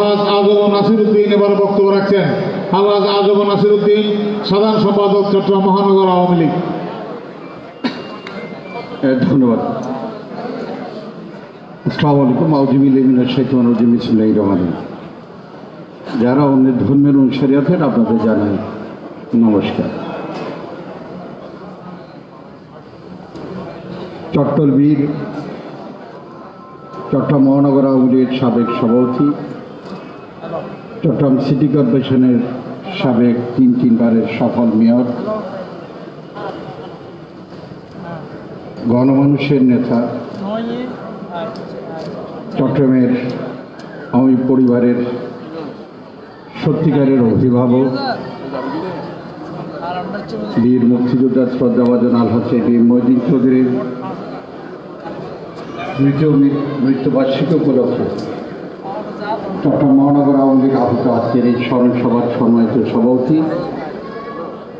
আলহাজ আজম নাসির উদ্দিন এবার বক্তব্য রাখছেন। আলহাজ আজম নাসির উদ্দিন সাধারণ সম্পাদক চট্টগ্রাম মহানগর আওয়ামী লীগ। ধন্যবাদ। আসসালামু আলাইকুম আউজিবিল ইমিনের শেখান রজিম ইসমাই রহমান যারা অন্যের ধর্মের অনুসারী আছেন, আপনাদের জানাই নমস্কার। চট্টলবীর চট্টগ্রাম মহানগর আওয়ামী লীগের সাবেক সভাপতি চট্টগ্রাম সিটি কর্পোরেশনের সাবেক তিন তিনবারের সফল মেয়র, গণমানুষের নেতা, চট্টগ্রামের আমি পরিবারের সত্যিকারের অভিভাবক, বীর মুক্তিযোদ্ধা শ্রদ্ধাভাজন আলহাসে বীর মহিদিন চৌধুরীর তৃতীয় মৃ- মৃত্যুবার্ষিকী উপলক্ষে চট্টগ্রাম মহানগর আওয়ামী লীগ আহত আজকের এই স্মরণ সভার সম্মানিত সভাপতি।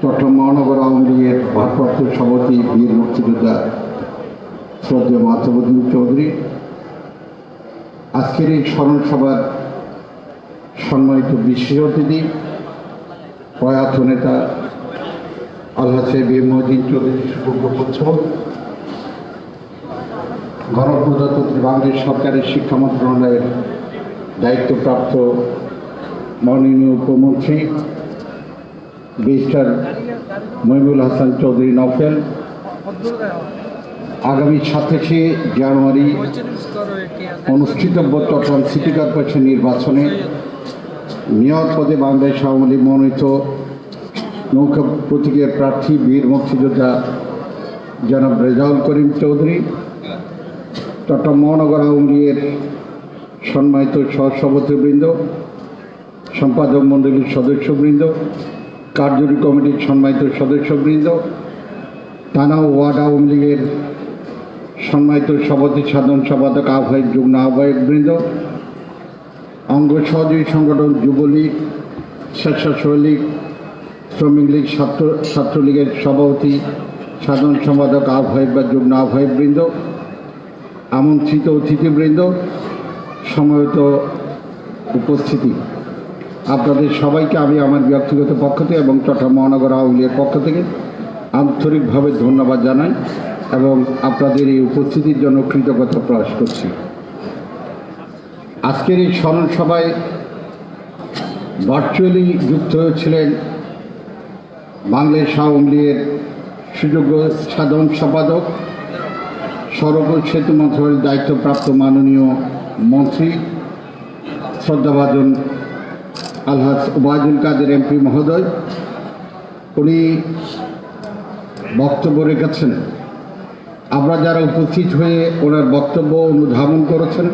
চট্টগ্রাম মহানগর আওয়ামী লীগের ভারপ্রাপ্ত সভাপতি বীর মুক্তিযোদ্ধা শ্রদ্ধেয় মাতবুদ্দিন চৌধুরী। আজকের এই স্মরণ সভার সম্মানিত বিশেষ অতিথি, প্রয়াত নেতা আল্লাহ বীর মহিদিন চৌধুরী সুপুত্র গণপ্রজাতন্ত্রী বাংলাদেশ সরকারের শিক্ষা মন্ত্রণালয়ের দায়িত্বপ্রাপ্ত মাননীয় উপমন্ত্রী ব্যারিস্টার মহিবুল হাসান চৌধুরী নফেল, আগামী সাতাশে জানুয়ারি অনুষ্ঠিতব্য চট্টগ্রাম সিটি কর্পোরেশন নির্বাচনে মেয়র পদে বাংলাদেশ আওয়ামী লীগ মনোনীত নৌকা প্রতীকের প্রার্থী বীর মুক্তিযোদ্ধা জনাব রেজাউল করিম চৌধুরী চট্টগ্রাম মহানগর আওয়ামী লীগের সম্মানিত সহসভাপতিবৃন্দ সম্পাদক মণ্ডলীর সদস্যবৃন্দ, কার্যকরী কমিটির সম্মানিত সদস্যবৃন্দ ও ওয়ার্ড আওয়ামী লীগের সম্মানিত সভাপতি, সাধারণ সম্পাদক, আহ্বায়ক, যুগ্ম আহ্বায়ক বৃন্দ, অঙ্গ সহযোগী সংগঠন, যুবলীগ স্বেচ্ছাসেবী লীগ শ্রমিক লীগ, ছাত্র, ছাত্রলীগের সভাপতি, সাধারণ সম্পাদক, আহ্বায়ক বা যুগ্ম আহ্বায়ক বৃন্দ, আমন্ত্রিত অতিথিবৃন্দ সময়ত উপস্থিতি। আপনাদের সবাইকে আমি আমার ব্যক্তিগত পক্ষ থেকে এবং চট্টগ্রাম মহানগর আওয়ামী পক্ষ থেকে আন্তরিকভাবে ধন্যবাদ জানাই এবং আপনাদের এই উপস্থিতির জন্য কৃতজ্ঞতা প্রকাশ করছি। আজকের এই স্মরণ সভায় ভার্চুয়ালি যুক্ত হয়েছিলেন বাংলাদেশ আওয়ামী লীগের সুযোগ্য সাধারণ সম্পাদক সড়ক সেতু মন্ত্রণালয়ের দায়িত্বপ্রাপ্ত মাননীয় মন্ত্রী শ্রদ্ধাভাজন আলহাজ ওবায়দুল কাদের এমপি মহোদয়, উনি বক্তব্য রেখেছেন। আমরা যারা উপস্থিত হয়ে ওনার বক্তব্য অনুধাবন করেছেন,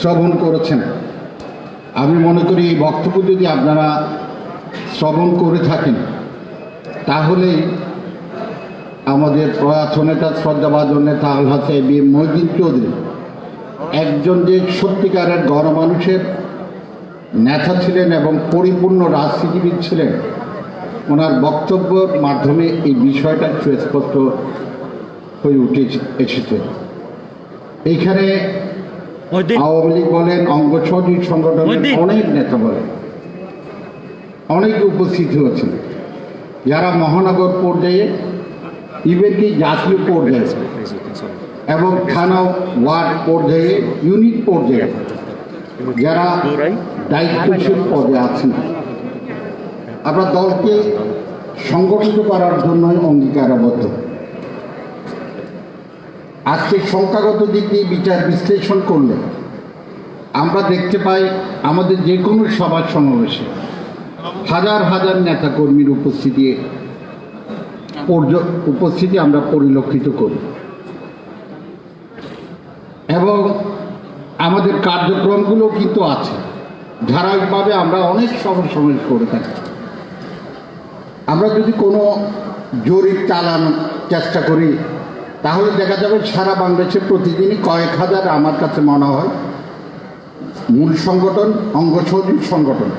শ্রবণ করেছেন, আমি মনে করি এই বক্তব্য যদি আপনারা শ্রবণ করে থাকেন তাহলে আমাদের প্রয়াত নেতা শ্রদ্ধাভাজন নেতা আলহাসে বি মহিদিন চৌধুরী। একজন যে সত্যিকারের গণমানুষের নেতা ছিলেন এবং পরিপূর্ণ রাজনীতিবিদ ছিলেন ওনার বক্তব্যের মাধ্যমে এই বিষয়টা সুস্পষ্ট হয়ে উঠে এসেছে। এইখানে আওয়ামী লীগ বলেন অঙ্গ সহযোগী সংগঠনের অনেক নেতা বলেন অনেকে উপস্থিত হয়েছেন। যারা মহানগর পর্যায়ে ইভেন কি জাতীয় পর্যায়ে এবং থানা ওয়ার্ড পর্যায়ে, ইউনিট পর্যায়ে যারা দায়িত্বশীল পদে আছেন। আমরা দলকে সংগঠিত করার জন্যই অঙ্গীকারাবদ্ধ। আজকে সংখ্যাগত দিক দিয়ে বিচার বিশ্লেষণ করলে আমরা দেখতে পাই আমাদের যে কোনো সভা সমাবেশে হাজার হাজার নেতাকর্মীর উপস্থিতি উপস্থিতি আমরা পরিলক্ষিত করি। এবং আমাদের কার্যক্রমগুলো কিন্তু আছে। ধারাবাহিকভাবে আমরা অনেক সভা সমাবেশ করে থাকি। আমরা যদি কোনো জরিপ চালানোর চেষ্টা করি, তাহলে দেখা যাবে সারা বাংলাদেশে প্রতিদিনই কয়েক হাজার আমার কাছে মনে হয় মূল সংগঠন অঙ্গ সহযোগী সংগঠন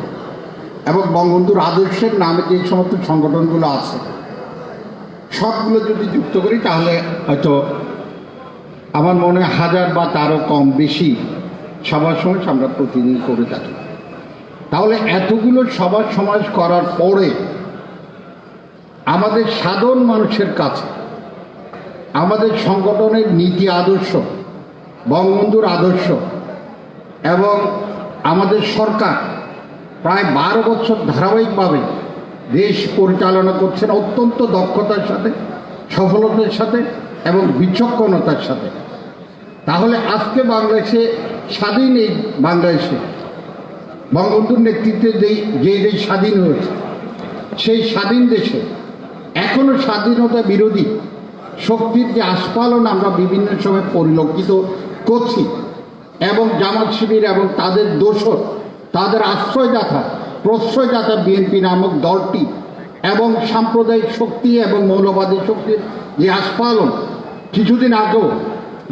এবং বঙ্গবন্ধুর আদর্শের নামে যে সমস্ত সংগঠনগুলো আছে সবগুলো যদি যুক্ত করি, তাহলে হয়তো আমার মনে হাজার বা তারও কম বেশি সভা সমাবেশ আমরা প্রতিদিন করে থাকি। তাহলে এতগুলো সভা সমাজ করার পরে আমাদের সাধারণ মানুষের কাছে, আমাদের সংগঠনের নীতি আদর্শ, বঙ্গবন্ধুর আদর্শ এবং আমাদের সরকার প্রায় বারো বছর ধারাবাহিকভাবে দেশ পরিচালনা করছেন অত্যন্ত দক্ষতার সাথে, সফলতার সাথে এবং বিচক্ষণতার সাথে। তাহলে আজকে বাংলাদেশে, স্বাধীন এই বাংলাদেশে, বঙ্গবন্ধুর নেতৃত্বে যেই, যে দেশ স্বাধীন হয়েছে, সেই স্বাধীন দেশে এখনও স্বাধীনতা বিরোধী শক্তির যে আস্ফালন আমরা বিভিন্ন সময় পরিলক্ষিত করছি, এবং জামাত শিবির এবং তাদের দোষর, তাদের আশ্রয়দাতা প্রশ্রয়দাতা বিএনপি নামক দলটি এবং সাম্প্রদায়িক শক্তি এবং মৌলবাদী শক্তির যে আস্ফালন কিছুদিন আগেও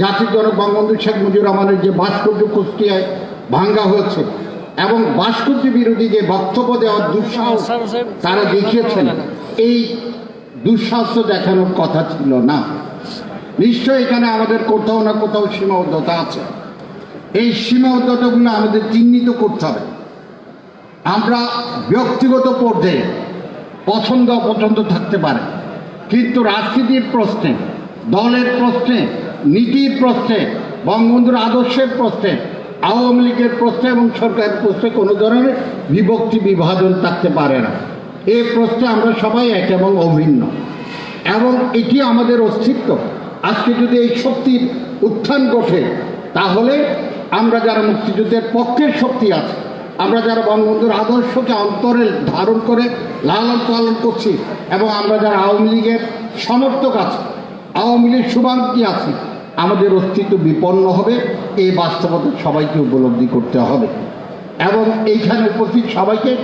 জাতির জনক বঙ্গবন্ধু শেখ মুজিবুর রহমানের যে ভাস্কর্য কুষ্টিয়ায় ভাঙ্গা হয়েছে এবং ভাস্কর্য বিরোধী যে বক্তব্য দেওয়ার দুঃসাহস তারা দেখিয়েছেন এই দুঃসাহস দেখানোর কথা ছিল না। নিশ্চয় এখানে আমাদের কোথাও না কোথাও সীমাবদ্ধতা আছে। এই সীমাবদ্ধতাগুলো আমাদের চিহ্নিত করতে হবে। আমরা ব্যক্তিগত পর্যায়ে পছন্দ অপছন্দ থাকতে পারে। কিন্তু রাজনীতির প্রশ্নে, দলের প্রশ্নে, নীতির প্রশ্নে, বঙ্গবন্ধুর আদর্শের প্রশ্নে, আওয়ামী লীগের প্রশ্নে এবং সরকারের প্রশ্নে কোনো ধরনের বিভক্তি, বিভাজন থাকতে পারে না। এই প্রশ্নে আমরা সবাই এক এবং অভিন্ন। এবং এটি আমাদের অস্তিত্ব। আজকে যদি এই শক্তির উত্থান ঘটে, তাহলে আমরা যারা মুক্তিযুদ্ধের পক্ষের শক্তি আছে আমরা যারা বঙ্গবন্ধুর আদর্শকে অন্তরে ধারণ করে লালন পালন করছি এবং আমরা যারা আওয়ামী লীগের সমর্থক আছি, আওয়ামী লীগ শুভাঙ্কি আছি, আমাদের অস্তিত্ব বিপন্ন হবে, এই বাস্তবতা সবাইকে উপলব্ধি করতে হবে। এবং এইখানে উপস্থিত সবাইকে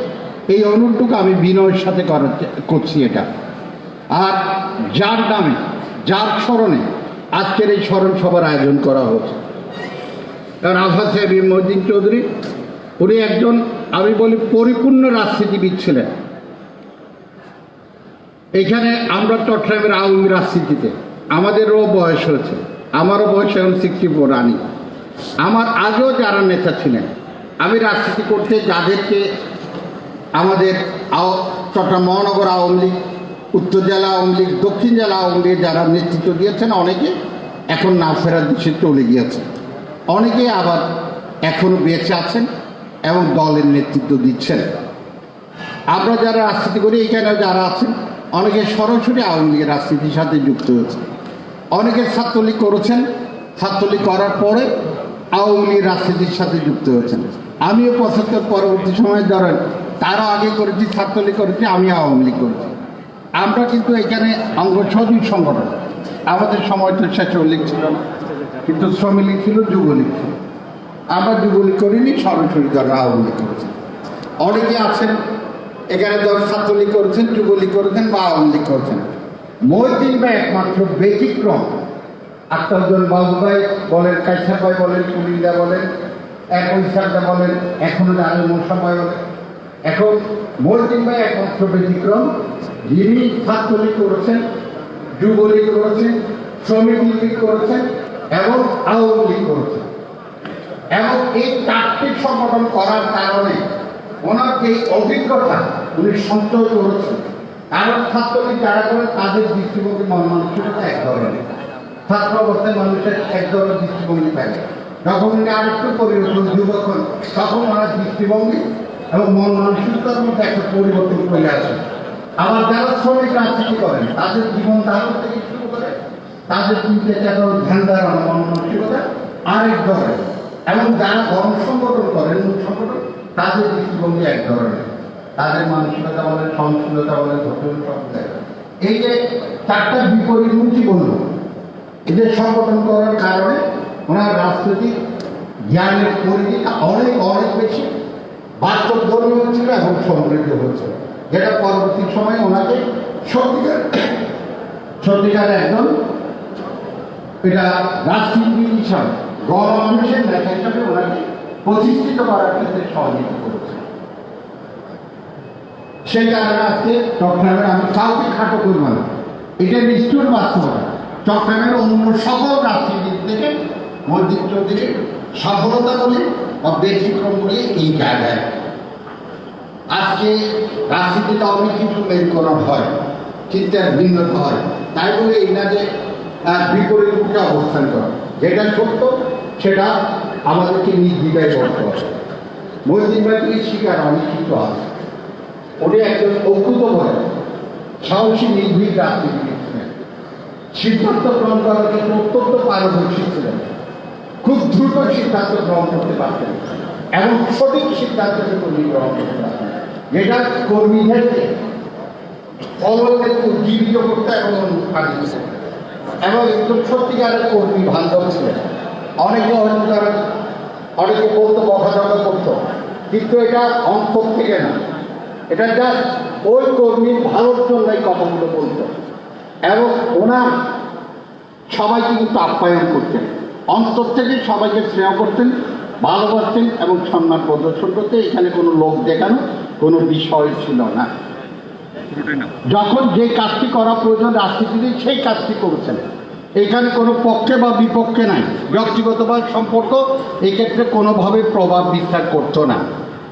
এই অনুরোধটুকু আমি বিনয়ের সাথে করাতে করছি এটা। আর যার নামে, যার স্মরণে আজকের এই স্মরণ সভার আয়োজন করা হচ্ছে কারণ আফা সাহেব মহিদ্দিন চৌধুরী উনি একজন, আমি বলি, পরিপূর্ণ রাজনীতিবিদ ছিলেন। এখানে আমরা চট্টগ্রামের আওয়ামী রাজনীতিতে, আমাদেরও বয়স হয়েছে, আমারও বয়স এখন সিক্সটি ফোর রানি। আমার আগেও যারা নেতা ছিলেন, আমি রাজনীতি করতে যাদেরকে আমাদের চট্টগ্রাম মহানগর আওয়ামী লীগ, উত্তর জেলা আওয়ামী লীগ, দক্ষিণ জেলা আওয়ামী লীগ যারা নেতৃত্ব দিয়েছেন, অনেকে এখন না ফেরার দেশে চলে গিয়েছে। অনেকে আবার এখনও বেঁচে আছেন। এবং দলের নেতৃত্ব দিচ্ছেন। আমরা যারা রাজনীতি করি এখানে যারা আছেন, অনেকে সরাসরি আওয়ামী লীগের রাজনীতির সাথে যুক্ত হয়েছে অনেকে ছাত্রলীগ করেছেন। ছাত্রলীগ করার পরে আওয়ামী লীগের রাজনীতির সাথে যুক্ত হয়েছেন। আমিও পঁচাত্তর পরবর্তী সময় ধরেন তারা আগে করেছি, ছাত্রলীগ করেছি, আমি আওয়ামী লীগ করেছি। আমরা কিন্তু এখানে অঙ্গ সদী সংগঠন। আমাদের সময় তো লীগ ছিল না। কিন্তু শ্রমিক ছিল, যুবলীগ ছিল। আমরা যুবলীগ করিনি, সরাসরি যারা আওয়ামী লীগ করেছে। অনেকে আছেন, এখানে ধর ছাত্রলীগ করেছেন, যুবলীগ করেছেন বা আওয়ামী লীগ করেছেন। মহিদিন ভাই একমাত্র ব্যতিক্রম। আক্তারজন বাবু ভাই বলেন, কাইসা ভাই বলেন, কুমিল্লা বলেন এক ইসাকদা বলেন, এখনও জানেন মৌসা ভাই বলেন এখন মহিদিন ভাই একমাত্র ব্যতিক্রম। যিনি ছাত্রলীগ করেছেন, যুবলীগ করেছেন, শ্রমিক লীগ করেছেন এবং আওয়ামী লীগ করেছেন। এবং এই চারটি সংগঠন করার কারণে ওনার যে অভিজ্ঞতা, উনি সঞ্চয় করেছেন কারণ ছাত্রলীগ যারা করে তাদের দৃষ্টিভঙ্গি মন মানসিকতা এক ধরনের, ছাত্র অবস্থায় মানুষের এক ধরনের দৃষ্টিভঙ্গি থাকে। যখন উনি আরেকটু পরিবর্তন যুবক হন, তখন ওনার দৃষ্টিভঙ্গি এবং মন মানসিকতার মধ্যে একটা পরিবর্তন চলে আসে। আবার যারা শ্রমিক রাজনীতি করেন, তাদের জীবন ধারণ থেকে শুরু করে, তাদের চিন্তা চেতন ধ্যান ধারণা মন মানসিকতা আরেক ধরনের এবং যারা গণ সংগঠন করেন সংগঠন, তাদের দৃষ্টিভঙ্গি এক ধরনের। তাদের মানসিকতা বলেন সহনশীলতা ধৈর্য সব এই যে চারটা বিপরীতমুখী বলল এদের সংগঠন করার কারণে ওনার রাজনৈতিক জ্ঞানের পরিধিটা অনেক অনেক বেশি। বাস্তব ধর্মীয় ছিল এবং সমৃদ্ধ হয়েছিল যেটা পরবর্তী সময়ে ওনাকে সত্যিকার সত্যিকার একজন, এটা রাজনীতিবিদ হিসাবে গণমানুষের নেতা ওনাকে প্রতিষ্ঠিত করার ক্ষেত্রে সহযোগিতা করেছে। সেই কারণে আজকে চট্টগ্রামের আমি কাউকে খাটো করব না। এটা নিষ্ঠুর বাস্তবতা। চট্টগ্রামের অন্য সকল রাজনীতির থেকে মসজিদ চৌধুরীর সফলতা বলে বা ব্যতিক্রম বলে এই জায়গায়। আজকে রাজনীতিতে অনেক কিছু করা হয়, চিন্তার ভিন্নতা হয়। তাই বলে এই না যে বিপরীত অবস্থান করা। যেটা সত্য সেটা আমাদেরকে নির্দ্বিধায় করতে হবে। মসজিদ বাড়ির শিকার অনেক কিছু আছে। উনি একজন অকুত বলে। সাহসী, নির্ভীক ছিলেন। সিদ্ধান্ত গ্রহণ করার ক্ষেত্রে অত্যন্ত পারদর্শী ছিলেন। খুব দ্রুত সিদ্ধান্ত গ্রহণ করতে পারতেন। এবং সঠিক সিদ্ধান্ত উনি গ্রহণ করতে পারতেন। যেটা কর্মীদেরকে ফলনকে উজ্জীবিত করতে এবং অনুপ্রাণিত এবং একদম সত্যিকারের কর্মী, বান্ধব ছিলেন। অনেকে হয়তো তারা অনেকে বলতো বকাঝকা করতো। কিন্তু এটা অন্তর থেকে না। এটা জাস্ট ওই কর্মীর ভালোর জন্যই কথাগুলো বলতো। এবং ওনার সবাইকে কিন্তু আপ্যায়ন করতেন। অন্তর থেকে সবাইকে স্নেহ করতেন ভালোবাসতেন এবং সম্মান প্রদর্শন করতে এখানে কোনো লোক দেখানো কোনো বিষয় ছিল না। যখন যে কাজটি করা প্রয়োজন রাজনীতিতে সেই কাজটি করেছেন। এখানে কোনো পক্ষে বা বিপক্ষে নাই। ব্যক্তিগত বা সম্পর্ক এক্ষেত্রে কোনোভাবে প্রভাব বিস্তার করতো না।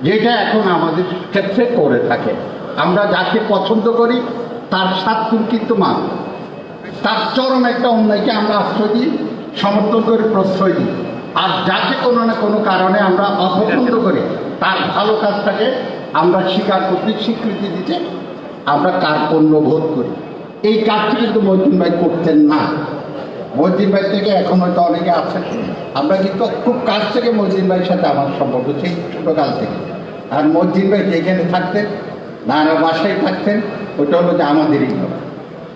যেটা এখন আমাদের ক্ষেত্রে করে থাকে। আমরা যাকে পছন্দ করি, তার সাত কিন্তু মান তার চরম একটা অন্যায়কে আমরা আশ্রয় দিই, সমর্থন করে প্রশ্রয় দিই। আর যাকে কোনো না কোনো কারণে আমরা অপছন্দ করি, তার ভালো কাজটাকে আমরা স্বীকার করতে, স্বীকৃতি দিতে আমরা কার্পণ্য বোধ করি। এই কাজটি কিন্তু মহিদিন ভাই করতেন না। মহিদিন ভাই থেকে এখন হয়তো অনেকে আছেন। আমরা কিন্তু খুব কাছ থেকে মসজিদ ভাইয়ের সাথে আমার সম্পর্ক, সেই ছোটোকাল থেকে। আর মসজিদ ভাই যেখানে থাকতেন, নানা বাসায় থাকতেন, ওটা হলো যে আমাদেরই ঘর,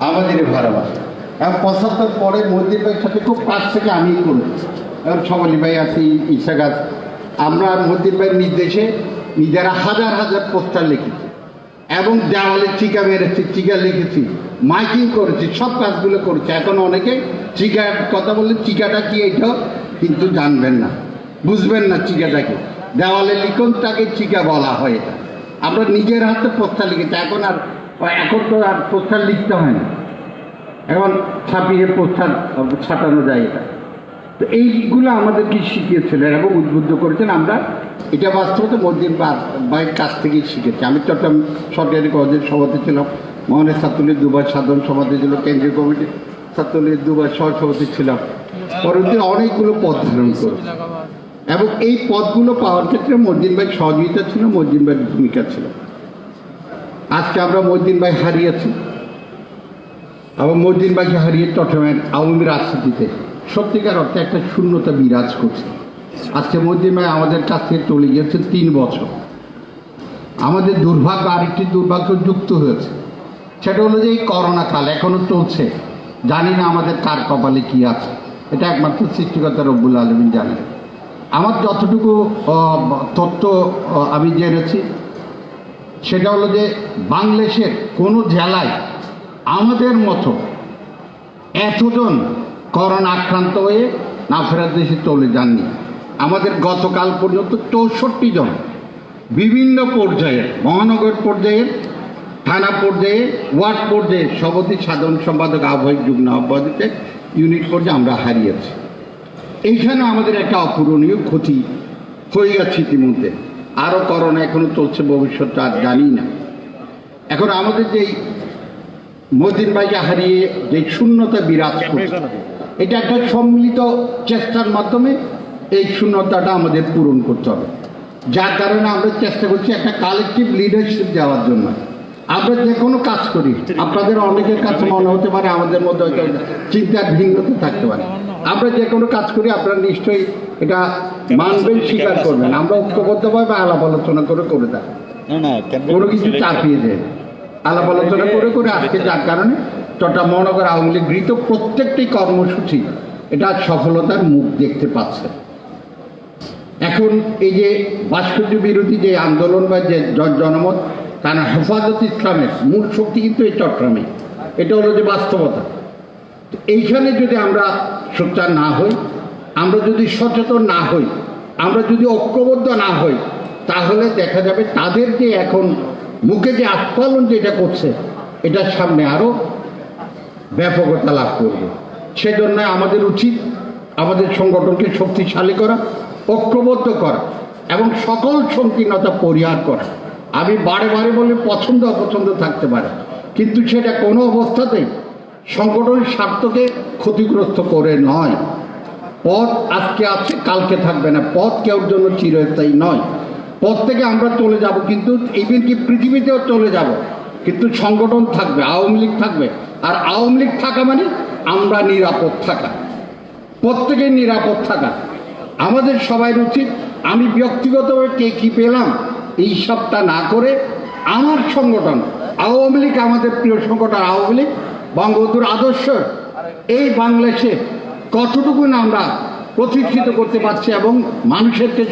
আমাদেরই ভাড়া বাসা এবং পঁচাত্তর পরে মসজিদ ভাইয়ের সাথে খুব কাছ থেকে আমি করি এবং সমালি ভাই আছি ঈশা গাছ আমরা মহিদিন ভাইয়ের নির্দেশে নিজেরা হাজার হাজার পোস্টার লিখেছি। এবং দেওয়ালে চিকা মেরেছি চিকা লিখেছি। মাইকিং করেছি, সব কাজগুলো করেছি। এখন অনেকে চিকা কথা বললে চিকাটা কি এইটাও কিন্তু জানবেন না, বুঝবেন না চিকাটাকে দেওয়ালে লিখনটাকে চিকা বলা হয় এটা। আমরা নিজের হাতে পোস্টার লিখেছি, এখন আর এখন তো আর প্রস্তাব লিখতে হয় না। এখন ছাপিয়ে প্রস্তাব ছাটানো যায় এটা। তো এইগুলো আমাদেরকে শিখিয়েছিলেন এবং উদ্বুদ্ধ করেছেন। আমরা এটা বাস্তবত মসজিদ বাইরের কাছ থেকেই শিখেছি। আমি চট্টগ্রাম সরকারি কলেজের সভাপতি ছিলাম, মহানের ছাত্রলীগ দুবার সাধারণ সভাপতি ছিল, কেন্দ্রীয় কমিটি ছাত্রলীগ দুবার সহসভাপতি ছিলাম। পরবর্তী অনেকগুলো পদ ধারণ করে এবং এই পদগুলো পাওয়ার ক্ষেত্রে মসজিদ ভাই সহযোগিতা ছিল, মসজিদ ভাইয়ের ভূমিকা ছিল। আজকে আমরা মসজিদ ভাই হারিয়েছি। এবং মসজিদ ভাইকে হারিয়ে চট্টগ্রামের আওয়ামী রাজনীতিতে সত্যিকার অর্থে একটা শূন্যতা বিরাজ করছে। আজকে ভাই আমাদের কাছ থেকে চলে গিয়েছে তিন বছর। আমাদের দুর্ভাগ্য আরেকটি দুর্ভাগ্য যুক্ত হয়েছে। সেটা হলো যে এই করোনা কাল এখনও চলছে। জানি না আমাদের কার কপালে কি আছে। এটা একমাত্র সৃষ্টিকর্তা রব্বুল আলমিন জানেন। আমার যতটুকু তথ্য আমি জেনেছি, সেটা হলো যে বাংলাদেশের কোনো জেলায় আমাদের মতো এতজন করোনা আক্রান্ত হয়ে না ফেরার দেশে চলে যাননি। আমাদের গতকাল পর্যন্ত চৌষট্টি জন বিভিন্ন পর্যায়ের, মহানগর পর্যায়ের, থানা পর্যায়ে ওয়ার্ড পর্যায়ে সভাপতি, সাধারণ সম্পাদক, আহ্বায়ক, যুগ্ম আহ্বায়কতে ইউনিট পর্যায়ে আমরা হারিয়েছি। এইখানে আমাদের একটা অপূরণীয় ক্ষতি হয়ে গেছে ইতিমধ্যে। আরও করোনা এখনও চলছে ভবিষ্যৎটা আর জানি না। এখন আমাদের যেই মদিন ভাইকে হারিয়ে যে শূন্যতা বিরাজ করছে এটা একটা সম্মিলিত চেষ্টার মাধ্যমে এই শূন্যতাটা আমাদের পূরণ করতে হবে। যার কারণে আমরা চেষ্টা করছি একটা কালেকটিভ লিডারশিপ দেওয়ার জন্য। আমরা যে কোনো কাজ করি আপনাদের অনেকের কাছে মনে হতে পারে আমাদের মধ্যে হয়তো চিন্তার ভিন্নতা থাকতে পারে। আমরা যে কোনো কাজ করি আপনারা নিশ্চয়ই এটা মানবেন স্বীকার করবেন। আমরা ঐক্যবদ্ধভাবে আলাপ আলোচনা করে করে থাকি। কোনো কিছু চাপিয়ে দেয় আলাপ আলোচনা করে করে আজকে যার কারণে চট্টগ্রাম মহানগর আওয়ামী লীগ গৃহীত প্রত্যেকটি কর্মসূচি এটা সফলতার মুখ দেখতে পাচ্ছে। এখন এই যে ভাস্কর্য বিরোধী যে আন্দোলন বা যে জনমত কারণ হেফাজত ইসলামের মূল শক্তি কিন্তু এই চট্টগ্রামে এটা হলো যে বাস্তবতা। এইখানে যদি আমরা সোচ্চার না হই, আমরা যদি সচেতন না হই, আমরা যদি ঐক্যবদ্ধ না হই, তাহলে দেখা যাবে তাদের যে এখন মুখে যে আস্ফালন যেটা করছে, এটার সামনে আরও ব্যাপকতা লাভ করবে। সেজন্য আমাদের উচিত আমাদের সংগঠনকে শক্তিশালী করা, ঐক্যবদ্ধ করা এবং সকল সংকীর্ণতা পরিহার করা। আমি বারে বারে বলে, পছন্দ অপছন্দ থাকতে পারে। কিন্তু সেটা কোনো অবস্থাতেই সংগঠনের স্বার্থকে ক্ষতিগ্রস্ত করে নয়। পথ আজকে আছে, কালকে থাকবে না। পথ কেউর জন্য চিরস্থায়ী নয়। পথ থেকে আমরা চলে যাব, কিন্তু ইভেন কি পৃথিবীতেও চলে যাব, কিন্তু সংগঠন থাকবে, আওয়ামী লীগ থাকবে আর আওয়ামী লীগ থাকা মানে আমরা নিরাপদ থাকা। প্রত্যেকের নিরাপদ থাকা। আমাদের সবাই উচিত। আমি ব্যক্তিগতভাবে কে কী পেলাম এই সবটা না করে আমার সংগঠন, আওয়ামী লীগ, আমাদের প্রিয় সংগঠন আওয়ামী লীগ, বঙ্গবন্ধুর আদর্শ, এই বাংলাদেশে কতটুকু আমরা প্রতিষ্ঠিত করতে পারছি এবং মানুষেরকে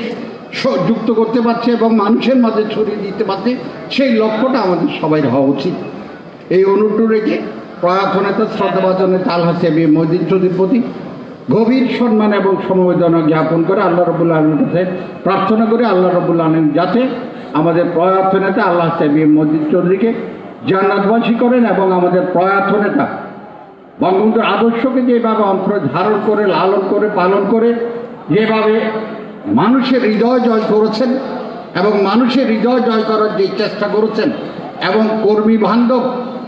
যুক্ত করতে পারছি এবং মানুষের মাঝে ছড়িয়ে দিতে পারছি, সেই লক্ষ্যটা আমাদের সবাই হওয়া উচিত। এই অনুরোধ রেখে প্রয়াত নেতা শ্রদ্ধাভাজন তাল হাসেবি মহিদিন চৌধুরীর প্রতি গভীর সম্মান এবং সমবেদনা জ্ঞাপন করে আল্লাহ রবুল্লা আলমীর কাছে প্রার্থনা করে আল্লাহ রবুল্লা আলম যাতে আমাদের প্রয়াত নেতা আল্লাহ সাহেবী মসজিদ চৌধুরীকে জান্নাতবাসী করেন এবং আমাদের প্রয়াত নেতা বঙ্গবন্ধুর আদর্শকে যেভাবে অন্তরে ধারণ করে, লালন করে, পালন করে, যেভাবে মানুষের হৃদয় জয় করেছেন এবং মানুষের হৃদয় জয় করার যে চেষ্টা করেছেন এবং কর্মী বান্ধব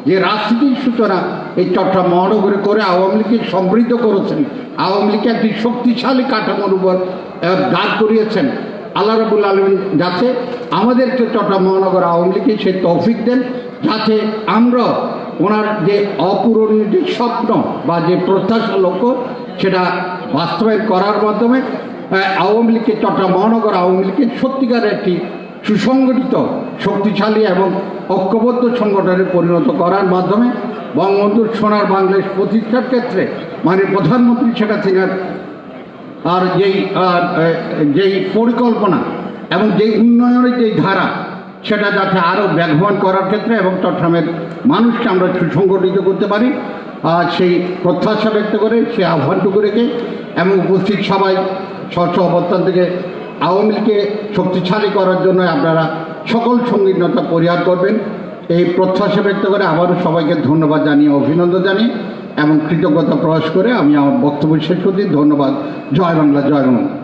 যে রাজনীতির সূচনা এই চট্টগ্রাম মহানগরে করে আওয়ামী লীগকে সমৃদ্ধ করেছেন। আওয়ামী লীগকে একটি শক্তিশালী কাঠামোর উপর দাঁড় করিয়েছেন। আল্লাহ রবুল আলমিন যাতে আমাদেরকে চট্টগ্রাম মহানগর আওয়ামী লীগকে সে তৌফিক দেন, যাতে আমরা ওনার যে অপূরণীয় যে স্বপ্ন বা যে প্রত্যাশা লক্ষ্য, সেটা বাস্তবায়ন করার মাধ্যমে আওয়ামী লীগকে চট্টগ্রাম মহানগর আওয়ামী লীগকে সত্যিকার একটি সুসংগঠিত, শক্তিশালী এবং ঐক্যবদ্ধ সংগঠনে পরিণত করার মাধ্যমে বঙ্গবন্ধুর সোনার বাংলাদেশ প্রতিষ্ঠার ক্ষেত্রে মানে প্রধানমন্ত্রী শেখ হাসিনার আর যেই যেই পরিকল্পনা এবং যেই উন্নয়নের যেই ধারা, সেটা যাতে আরও ব্যাগবান করার ক্ষেত্রে এবং চট্টগ্রামের মানুষকে আমরা সুসংগঠিত করতে পারি, আর সেই প্রত্যাশা ব্যক্ত করে, সেই আহ্বানটুকু রেখে এবং উপস্থিত সবাই স্বচ্ছ অবস্থান থেকে আওয়ামী লীগকে শক্তিশালী করার জন্য আপনারা সকল সংকীর্ণতা পরিহার করবেন। এই প্রত্যাশা ব্যক্ত করে আবারও সবাইকে ধন্যবাদ জানিয়ে, অভিনন্দন জানিয়ে এবং কৃতজ্ঞতা প্রকাশ করে আমি আমার বক্তব্য শেষ করছি। ধন্যবাদ। জয় বাংলা জয় বাংলা।